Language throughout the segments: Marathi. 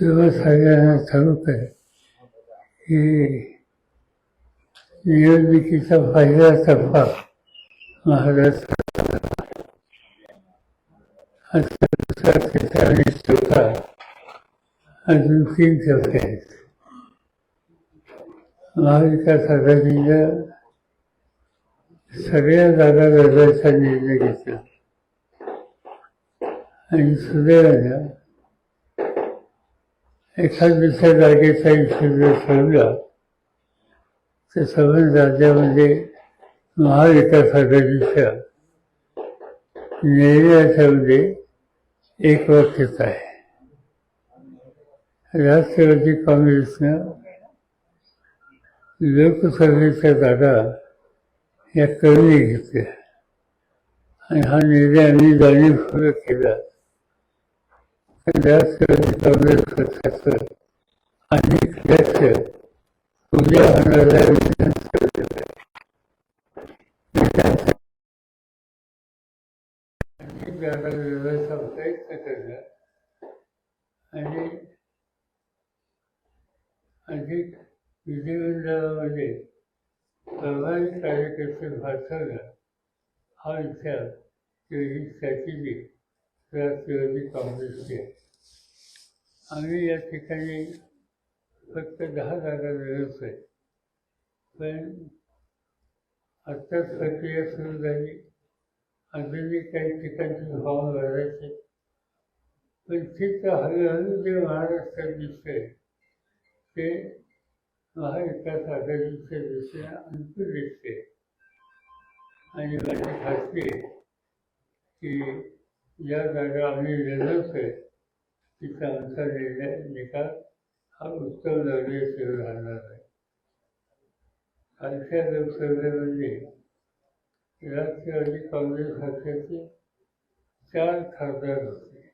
तेव्हा सगळ्यांना ठाऊक आहे की निवडणुकीचा पहिला टप्पा महाराष्ट्रात अजून तीन टप्पे आहेत. महाविकास आघाडीच्या सगळ्या जागा वेगळ्याचा निर्णय घेतला. आणि सुदैवानं एखाद दुसऱ्या जागेचा इशू ठरला तर संबंध राज्यामध्ये म्हणजे महाविकास आघाडीच्या निर्णयाच्यामध्ये म्हणजे एक वाक्यच आहे. राष्ट्रवादी काँग्रेसनं लोकसभेच्या जागा या कमी घेतल्या आणि हा निर्णय आम्ही जाणीवपूर्वक केला राष्ट्रवादी काँग्रेस पक्षाचं अनेक लक्ष उद्या होणाऱ्या विधानसभेला जागा प्रयत्न करला आणि अधिक विधिमंडळामध्ये प्रभावी कार्यकर्ते भासवणं हा विचार किंवा ही स्ट्रॅटेजी राष्ट्रवादी काँग्रेसची. आहे आम्ही या ठिकाणी फक्त दहा जागा लढवतोय पण आत्ताच प्रक्रिया सुरू झाली. अजूनही काही ठिकाणची भाव भरायचे. पण चित्र हळूहळू जे महाराष्ट्रात दिसतंय ते महाविकास आघाडीच्या दृष्टीने अनुकूल दिसते आणि माझी खात्री की या जागा आम्ही लढवतोय तिचा आमचा निर्णय निकाल हा उत्तम दर्जाशिवाय राहणार आहे. कालच्या लोकसभेमध्ये राष्ट्रवादी काँग्रेस पक्षाचे चार खासदार होते.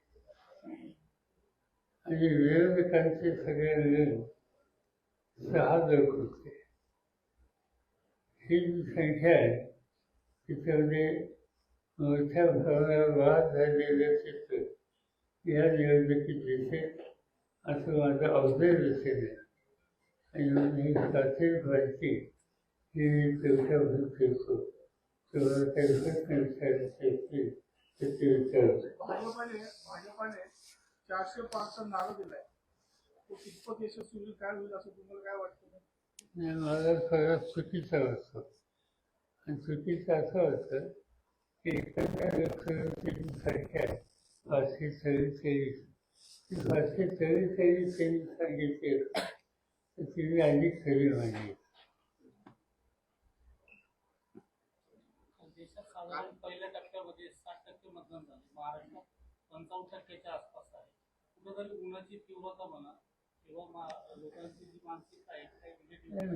आणि विरोधकांचे सगळे मिळून सहा लोक होते ही जी संख्या आहे तिच्यामध्ये मोठ्या प्रमाणावर वाद झालेलं चित्र या निवडणुकीत दिसेल असं माझं ऑब्झर्वेशन दिसेल. आणि म्हणून ही प्राथमिक माहिती ही मी तुमच्याकडून ठेवतो तुम्हाला काही प्रश्न विचारायचे असतील तर ते विचारतो. भाजपाने भाजपाने चारशे पाचचा नारा दिलाय आहे कितपत यशस्वी होईल काय होईल असं तुम्हाला काय वाटतं नाही मला सगळ्यात चुकीचं वाटतं. आणि चुकीचं असं वाटतं की जी संख्या आहे पाचशे चव्वेचाळीस ती पाचशे चव्वेचाळीस त्यांनी सांगितली तर तिने मांडली देशात साधारण पहिल्या टप्प्यामध्ये साठ टक्के मतदान झाले. महाराष्ट्रात पंचावन्न टक्क्याच्या आसपास आहे. कुठेतरी उन्हाची तीव्रता म्हणा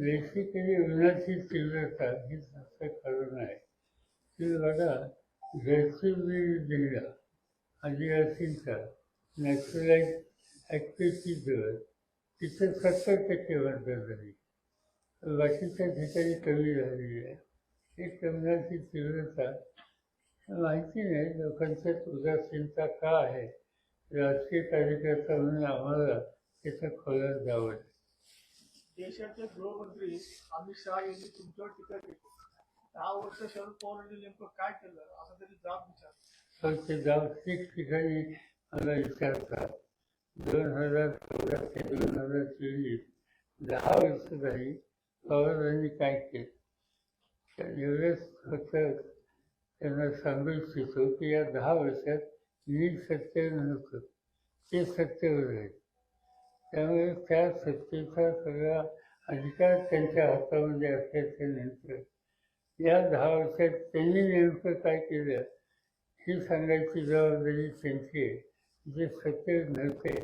बेसिकली उन्हाची तीव्रता ही जास्त कारण आहे. ती म्हणजे बघा गडचिरोली जिल्हा आदिवासींचा नॅचरलाइज ॲक्टिव्हिटीजवर तिथं सत्तर टक्के वर्धन झाली. बाकीच्या ठिकाणी कमी झालेली आहे. हे उन्हाची तीव्रता माहिती नाही लोकांच्यात उदासीनता का आहे? राजकीय कार्यकर्ता म्हणून आम्हाला त्याच्या खोलात जावं. देशाचे गृहमंत्री अमित शहा यांनी तुमच्यावर टीका केली. दहा वर्ष शरद पवारांनी नेमकं काय केलं? असा तरी जाब विचार. तर ते जाऊन ठिकठिकाणी मला विचारतात. दोन हजार चौदा ते दोन हजार चोवीस दहा वर्ष झाली पवारांनी काय केलं? एवढंच फक्त त्यांना सांगू इच्छितो की या दहा वर्षात मी सत्य नव्हतं. ते सत्तेवर आहे त्यामुळे त्या सत्तेचा सगळा अधिकार त्यांच्या हातामध्ये असल्याच्यानंतर या दहा वर्षात त्यांनी नेमकं काय केलं ही सांगायची जबाबदारी त्यांची आहे जे सत्य नव्हते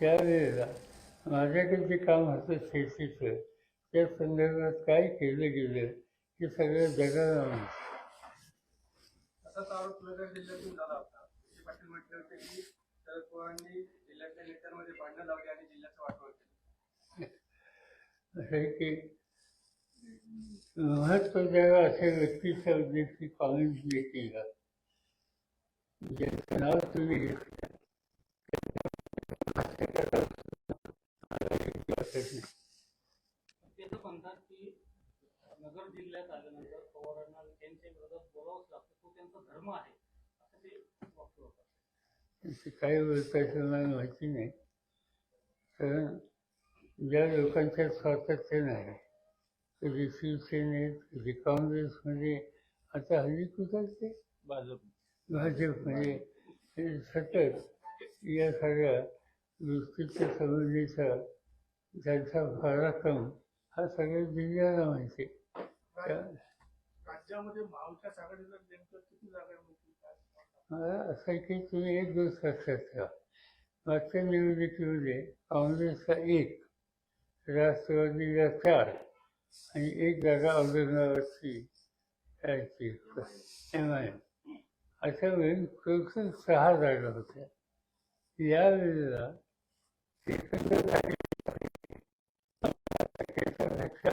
त्यावेळेला माझ्याकडे जे काम होतं शेतीचं त्या संदर्भात काय केलं गेलं हे सगळं जगाला माहिती. असाच आरोप वेगळ्या जिल्ह्यातून झाला होता. विखे पाटील म्हटले होते की शरद पवारांनी जिल्ह्यातल्या नेत्यांमध्ये भांडणं लावली आणि जिल्ह्याचं वाटोळ केलं. असं आहे की महत्त्वाच्या अशा व्यक्तीच्या उद्देशी काँग्रेस घेतली का ज्यांचं नाव तुम्ही घेतलं. वाटत नाही ते तर म्हणतात की नगर जिल्ह्यात आल्यानंतर पवारांना त्यांच्या विरोधात बोलावंच लागतं. त्यांचा धर्म आहे. असं ते वाक्य होतं. ते काय बोलतायचं मला माहिती नाही. कारण ज्या लोकांच्यात स्वातंत्र्य नाही कधी शिवसेनेत कधी काँग्रेसमध्ये आता हल्ली कुठं ते? भाजप. भाजपमध्ये सतत या सगळ्या गोष्टीच्या संबंधीचा त्यांचा पराक्रम हा सगळ्या जिल्ह्याला माहिती राज्यामध्ये महाविकास आघाडीला नेमकं किती जागा मिळतील काय असं की तुम्ही एक दिवस लक्षात ठेवा. मागच्या निवडणुकीमध्ये काँग्रेसचा एक राष्ट्रवादीला चार आणि एक जागा औरंगाबादची याची एम आय एम अशा वेळी खरोखर सहा जागा होत्या. यावेळेला एकत्र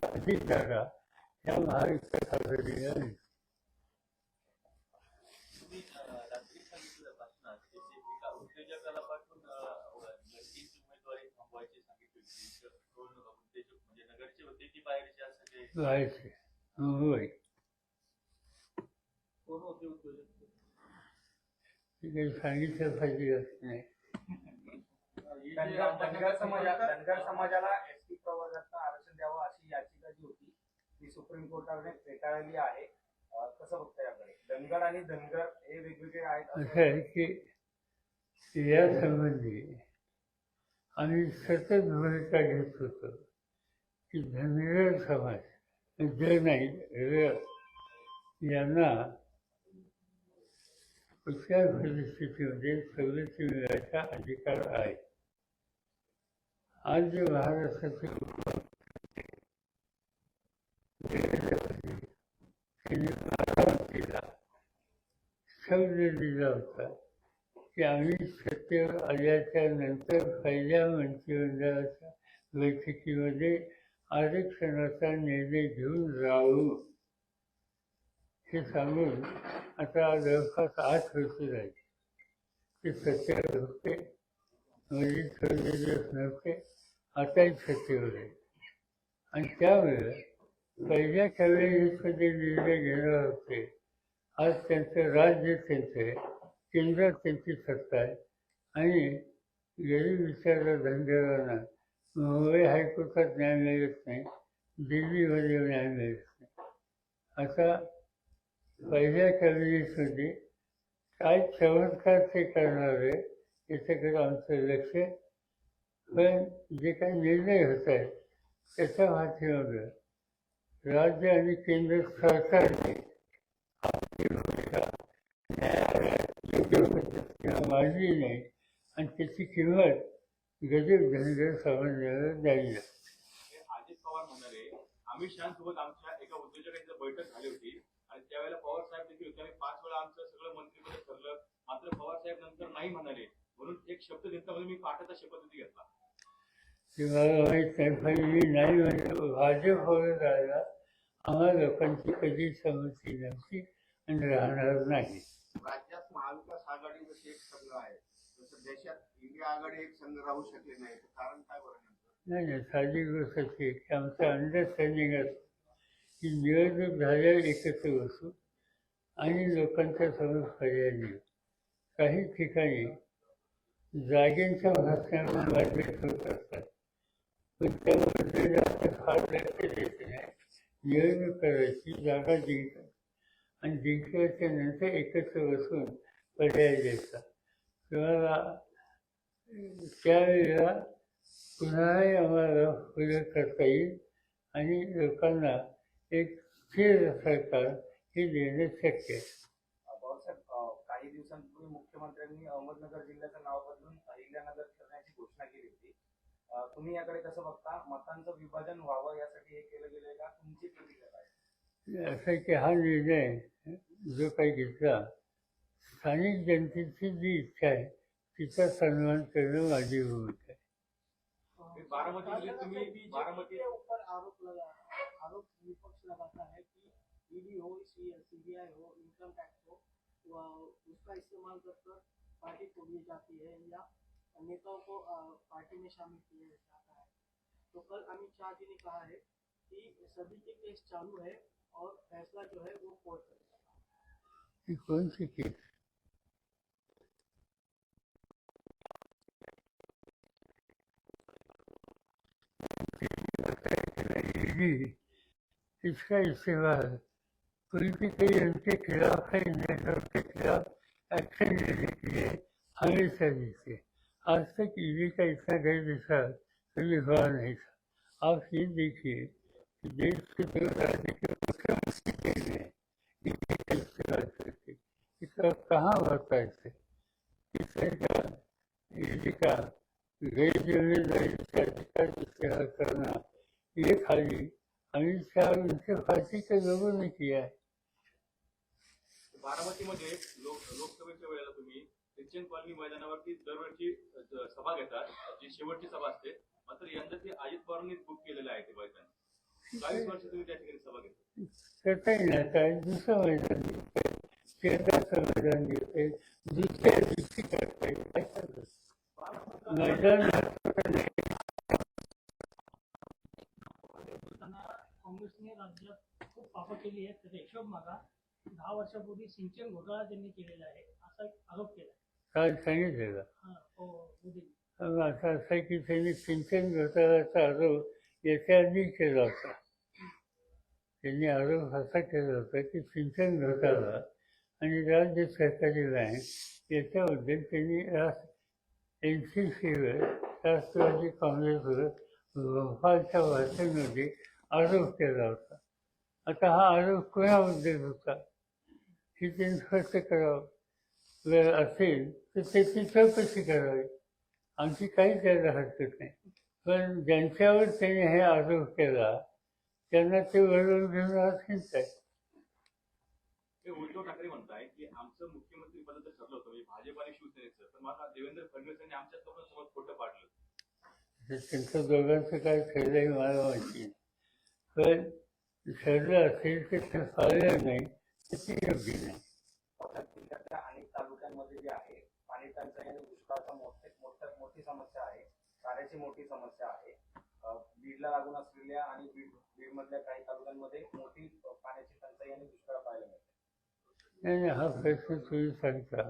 अधिक जागा या रात्री सांगितलं उमेदवारी थांबवायची म्हणजे नगरचे काही पाहिजे नाही धनगर समाजाला एस टी आरक्षण द्यावं अशी याचिका जी होती ती सुप्रीम कोर्टाने फेटाळली आहे. कसं बघता याकडे? धनगर आणि धनगर हे वेगवेगळे आहेत असं असं आहे की या संबंधी आम्ही सतत भूमिका घेत होतो की धनगर समाज ज नाही यांना कुठल्याही परिस्थितीमध्ये सवलती मिळायचा अधिकार आहे. आज जे महाराष्ट्राचे त्यांनी शब्द दिला होता की आम्ही सत्तेवर आल्याच्यानंतर पहिल्या मंत्रिमंडळाच्या बैठकीमध्ये आरक्षणाचा निर्णय घेऊन जाऊ हे सांगून आता जवळपास आठ वर्ष झाली. ते सत्तेवर होते म्हणजे थोडे दिवस नव्हते. आताही सत्तेवर आहे आणि त्यावेळेस पहिल्या जे निर्णय घेणार होते. आज त्यांचं राज्य त्यांचं आहे केंद्रात त्यांची सत्ता आहे. आणि गरीब विचारला धनगरांना मुंबई हायकोर्टात न्याय मिळत नाही. दिल्लीमध्ये न्याय मिळत नाही. आता पहिल्या कॅबिनेटमध्ये काय चमत्कार ते करणार आहे याच्याकडे आमचं लक्ष पण जे काही निर्णय होत आहेत त्याच्या माध्यमातून राज्य आणि केंद्र सरकारने आपली भूमिका न्यायालयात योग्य पद्धतीने मांडली नाही आणि त्याची किंमत गरीब धनगर सामान्याला द्यावी लागते. अजित पवार म्हणाले अमित शहासोबत आमच्या एका उद्योजकांची बैठक झाली होती आणि त्यावेळेला पवार साहेब देखील होते आणि पाच वेळा आमचं सगळं मंत्रिपद ठरलं. मात्र पवार साहेब नंतर नाही म्हणाले. म्हणून एक शब्द घेतला म्हणून मी पाठाचा शपथविधी घेतला. नाही पण मी नाही म्हणजे भाजपवर राहायला आम्हा लोकांची कधी संमती नव्हती आणि राहणार नाही. राज्यात महाविकास आघाडी जशी एक संघ आहे. तसं देशात इंडिया आघाडी एक संघ राहू शकले नाही. कारण काय बरं? नाही नाही साधी गोष्ट अशी की आमचं अंडरस्टँडिंग असतं की निवडणूक झाल्यावर एकत्र बसू आणि लोकांच्या समोर पर्याय देऊ काही ठिकाणी जागेंच्या भाषणावर वाटवेत होत असतात. पण त्यामध्ये जास्त फार लक्ष देत नाही. निवडणूक करायची जागा जिंकायची आणि जिंकल्याच्या नंतर एकत्र बसून पर्याय द्यायचा किंवा त्यावेळेला पुन्हाही आम्हाला पुढे करता येईल आणि लोकांना एक स्थिर सरकार हे देणे शक्य आहे. काही दिवसांपूर्वी मुख्यमंत्र्यांनी अहमदनगर जिल्ह्याचं नाव बदलून अहिल्यानगर करण्याची घोषणा केली होती. तुम्ही याकडे कसं बघता? मतांचं विभाजन व्हावं यासाठी हे केलं गेलंय का? तुमची प्रतिक्रिया काय? असं आहे की हा निर्णय जो काही घेतला स्थानिक जनतेची जी इच्छा आहे तिचा सन्मान करणं माझी भूमिका आहे. बारामतीमध्ये तुम्ही बारामती के ऊपर आरोप लगा आरोप विपक्ष लगाता है कि ईडी हो सीबीआई हो इनकम टैक्स हो वह उसका इस्तेमाल पार्टी तोड़ी जाती है या नेताओं को पार्टी में शामिल किया जाता है। तो कल अमित शाह जी ने कहा है कि सभी के केस चालू है और फैसला जो है वो कोर्ट करेगा कौन सी केस? इसका इस्तेमाल पॉलिटिकल उनके खिलाफ है नेताओं के खिलाफ एक्शन लेने के लिए हमेशा देते आज तक ईडी का इतना गैर विचार कभी हुआ नहीं था। आप ये देखिए कि देश के दो राज्य के करके इसका कहाँ होता है इसे किस का ईडी करना, ये खाली अमित शाह उनके पार्टी के लोगों ने किया है। बारामतीमध्ये लोक लोकसभेच्या वेळेला तुम्ही ख्रिश्चन कॉलनी मैदानावरती दरवर्षी सभा घेतात जी शेवटची सभा असते. मात्र यंदा ते अजित पवारांनीच बुक केलेलं आहे ते मैदान. चाळीस वर्ष तुम्ही त्या ठिकाणी सभा घेता करता येणार काय दुसरं मैदान घेते शेताचं मैदान घेते दुसऱ्या दिवशी करता येईल काय करतात? मैदान त्यांना काँग्रेसने राज्यात खूप पापं केली आहेत त्याचा हिशोब मागा. दहा वर्षापूर्वी सिंचन घोटाळा त्यांनी केलेला आहे असा एक आरोप केला काल सांगितलेलं? हा हो मोदी असं असं आहे की त्यांनी सिंचन घोटाळ्याचा आरोप याच्या आधी केला होता. त्यांनी आरोप असा केला होता की सिंचन घोटाळा आणि राज्य सहकारी बँक याच्याबद्दल त्यांनी एन सी सीवर राष्ट्रवादी काँग्रेसवर भोपाळच्या भाषणामध्ये आरोप केला होता. आता हा आरोप कोणाबद्दल होता? हे त्यांनी स्पष्ट करावं. जर असेल तर त्याची चौकशी करावी. आमची काही करायला हरकत नाही. पण ज्यांच्यावर त्याने हे आरोप केला त्यांना ते वरून घेऊन हिंडत आहे. ते उद्धव ठाकरे म्हणताय की आमचं मुख्यमंत्री पद तर ठरलं होतं म्हणजे भाजप आणि शिवसेनेचं. तर मला देवेंद्र फडणवीस यांनी आमच्याच लोकांसोबत खोटं पाडलं. त्यांचं दोघांचं काय ठरलंही मला माहिती पण ठरलं असेल ते पाळलं नाही ते योग्य नाही जिल्ह्यातल्या अनेक तालुक्यांमध्ये जे आहे पाणी टंचाई आणि दुष्काळाचा मोठे मोठ्या मोठी समस्या आहे पाण्याची मोठी समस्या आहे. बीडला लागून असलेल्या आणि बीड बीडमधल्या काही तालुक्यांमध्ये मोठी पाण्याची टंचाई आणि दुष्काळ पाहायला मिळते. नाही हा प्रश्न तुम्ही सांगता.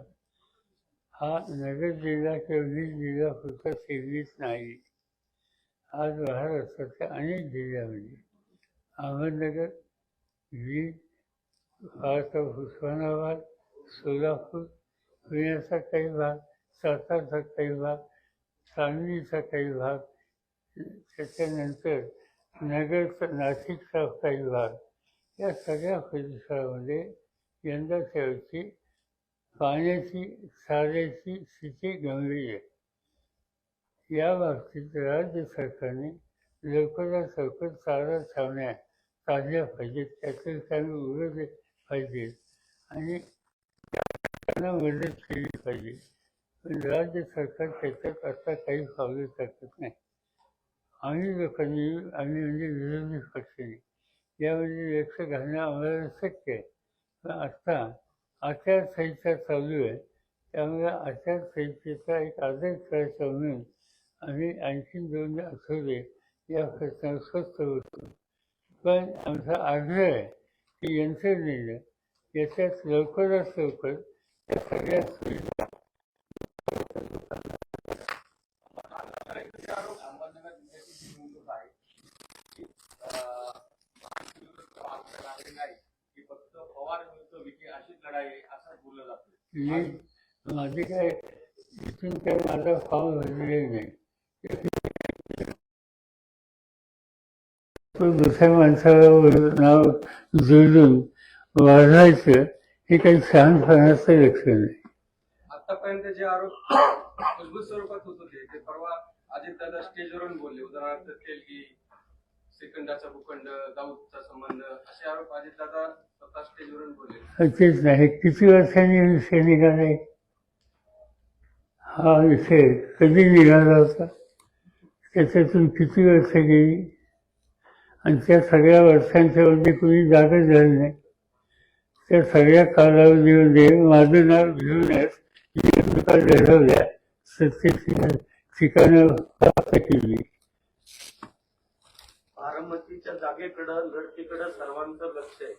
हा नगर जिल्हा किंवा वीज जिल्हा पुरता सीमित नाही. आज महाराष्ट्राच्या अनेक जिल्ह्यामध्ये. अहमदनगर वीज भारत उस्मानाबाद सोलापूर पुण्याचा काही भाग सातारचा काही भाग सांगलीचा काही भाग त्याच्यानंतर नगरचा नाशिकचा काही भाग या सगळ्या परिसरामध्ये यंदाच्या वर्षी पाण्याची साऱ्याची स्थिती गंभीर आहे. या बाबतीत राज्य सरकारने लवकरात लवकर चारा छावण्या काढल्या पाहिजेत त्याचे काही उघडले पाहिजे. आणि त्यांना मदत केली पाहिजे. पण राज्य सरकार त्याच्यात आता काही पावले टाकत नाही. आम्ही लोकांनी आम्ही म्हणजे विरोधी पक्षाने यामध्ये लक्ष घालणं आम्हाला शक्य आहे. पण आता आचारसंहिता चालू आहे. त्यामुळे आचारसंहितेचा एक आदर करायचा म्हणून आम्ही आणखी दोन आठवडे या प्रश्नावर स्वस्त होतो पण आमचा आग्रह आहे यंत्रणेनं याच्यात लवकरात लवकर त्या सगळ्या सुविधा जिल्ह्याची आहे की फक्त असं बोललं जातं मी माझे काय इथून काय माझा फॉर्म भरलेला नाही. दुसऱ्या माणसावर नाव जुळून वाढवायचं हे काही शहाणपणाचं लक्षण नाही आतापर्यंत जे आरोप मजबूत स्वरूपात होत होते ते परवा अजितदादा स्टेजवरून बोलले. उदाहरणार्थ तेलगी सेकंदाचा भूखंड दाऊदचा संबंध असे आरोप अजितदादा स्वतः स्टेजवरून बोलले. तेच नाही किती वर्षांनी विषय निघाले हा विषय कधी निघाला होता? त्याच्यातून किती वर्ष गेली? आणि त्या सगळ्या वर्षांच्या मध्ये कुणी जागच झालं नाही. त्या सगळ्या कालावधीमध्ये माझं नाव घेऊनच निवडणुका लढवल्या. सत्तेची ठिकाणं प्राप्त केली. बारामतीच्या जागेकडं लढतीकडं सर्वांचं लक्ष आहे.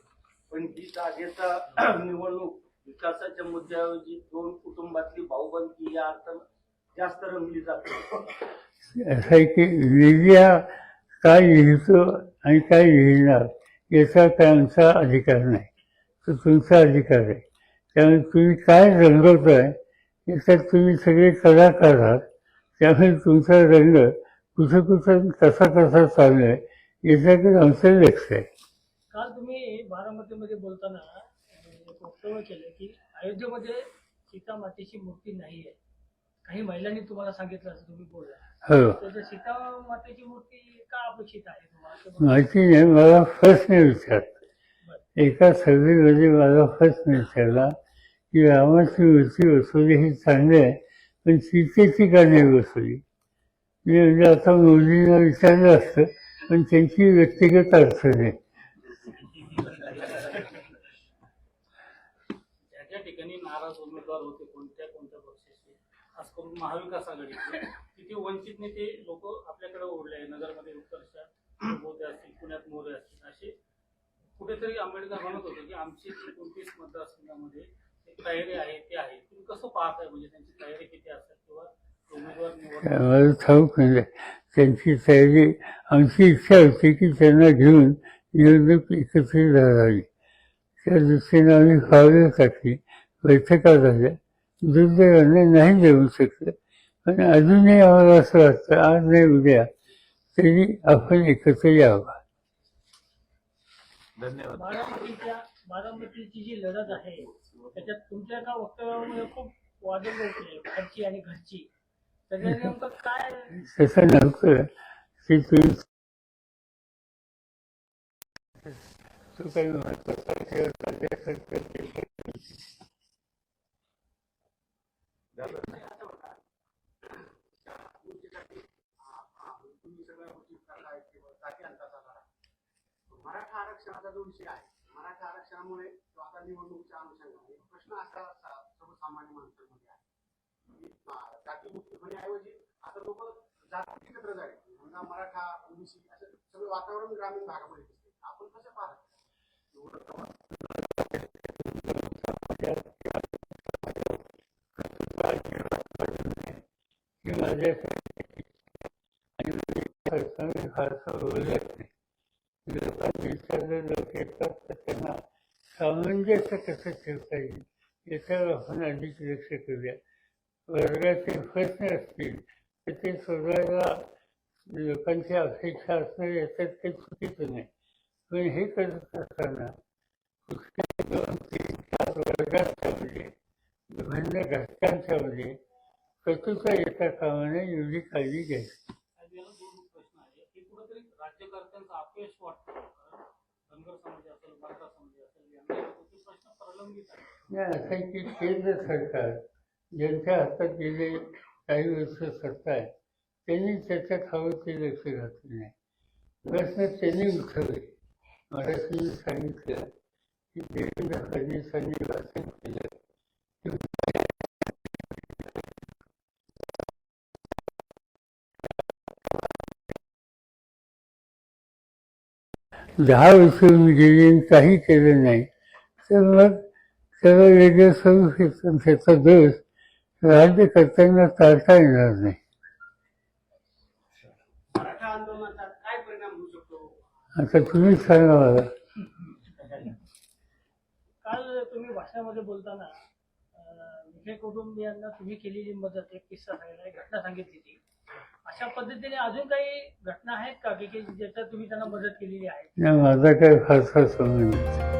पण ही जागेचा निवडणूक विकासाच्या मुद्द्याऐवजी दोन कुटुंबातली भाऊबंदी या अर्थ जास्त रंगली जाते. असं आहे की लिहिल्या काय लिहितो आणि काय लिहिणार याचा काय आमचा अधिकार नाही. तो तुमचा अधिकार आहे. त्यामुळे तुम्ही काय रंगवताय याच्यात तुम्ही सगळे कलाकार आहात. त्यामुळे तुमचा रंग कुठं कुठं कसा कसा चालू आहे याच्याकडे आमचं लक्ष आहे. काल तुम्ही बारामतीमध्ये बोलताना वक्तव्य केलं की अयोध्येमध्ये सीता मातेची मूर्ती नाही आहे काही महिलांनी तुम्हाला सांगितलं असं तुम्ही बोलला. हो. तर सीता मातेची मूर्ती का अपेक्षित आहे तुम्हाला. माहिती नाही मला प्रश्न विचार एका सर्वेमध्ये मला प्रश्न विचारला. की रामाची मूर्ती बसवली ही चांगली आहे पण सीतेची का नाही बसवली? मी म्हणजे आता मोदींना विचारलं असतं पण त्यांची व्यक्तिगत अडचण आहे. ज्या ठिकाणी नाराज उमेदवार होते कोणत्या कोणत्या पक्षाचे? खास करून महाविकास आघाडीचे. किती वंचित नेते लोक आपल्याकडे ओढले आहे? नगरमध्ये उत्कर्षा मोदे असतील पुण्यात मोरे असतील असे कुठेतरी आंबेडकर म्हणत होते की आमची एकोणतीस मतदारसंघामध्ये एक तयारी आहे ते आहे. तुम्ही कसं पाहताय? म्हणजे त्यांची तयारी किती असतात किंवा मला ठाऊक नाही त्यांची तयारी आमची इच्छा होती की त्यांना घेऊन निवडणूक एकत्रित लढावी त्या दृष्टीने आम्ही पावलं टाकली बैठका झाल्या. दुर्दैवाने नाही देऊ शकलं. पण अजूनही आम्हाला असं वाटतं आज नाही उद्या तरी आपण एकत्र यावं. बारामतीच्या बारामतीची जी लढत आहे त्याच्यात तुमच्या एका वक्तव्यामुळे खूप वादळ घरची आणि घरची नेमकं काय तसं नव्हतं. की तुम्ही तो काही महत्त्वाचा तुम्ही सगळ्या गोष्टी करताय किंवा जाती अंताचा लढा. मराठा आरक्षणाचा जो विषय आहे मराठा आरक्षणामुळे जो आता निवडणुकीच्या अनुषंगाने एक प्रश्न असा सर्वसामान्य माणसांमध्ये आहे. जाती अं, होण्याऐवजी म्हणजे आता लोक जाती एकत्र झाले. समजा मराठा ओबीसी असं सगळं वातावरण ग्रामीण भागामध्ये दिसते आपण कसं पाहत की माझ्यासाठी आणि मी खर्चाने फारसं बोलत नाही लोकांनी विचारलं लोक येतात तर त्यांना म्हणजे सामंजस्य कसं ठेवता येईल? याच्यावर आपण अधिक लक्ष करूया वर्गाचे प्रश्न असतील तर ते सोडवायला लोकांची अपेक्षा असणं याच्यात काही चुकीचं नाही. पण हे करत असताना कुठल्या दोन तीन चार वर्गांच्या म्हणजे विभिन्न घटकांच्या म्हणजे कटुता येता कामा नये एवढी काळजी घ्यायची. राज्यकर्त्यांचा अपयश वाटतो. त्यांची केंद्र सरकार ज्यांच्या हातात गेले काही वर्ष सत्ता आहे त्यांनी त्याच्यात हवं ते लक्ष घातलं नाही. प्रश्न त्यांनी उठवले. मराठीने सांगितलं की देवेंद्र फडणवीसांनी वाचन केलं. दहा वर्ष होऊन गेली काही केलं नाही. तर मग त्याला वेगळं स्वरूप येतं त्याचा दोष राज्यकर्त्यांना टाळता येणार नाही. शकतो? आता तुम्ही सांगा मला. काल तुम्ही भाषणामध्ये बोलताना विखे कुटुंबियांना तुम्ही केलेली मदत एक किस्सा सांगितला घटना सांगितली ती. अशा पद्धतीने अजून काही घटना आहेत का? की की ज्याच्यात तुम्ही त्यांना मदत केलेली आहे? माझा काही फारसा संबंध नाही.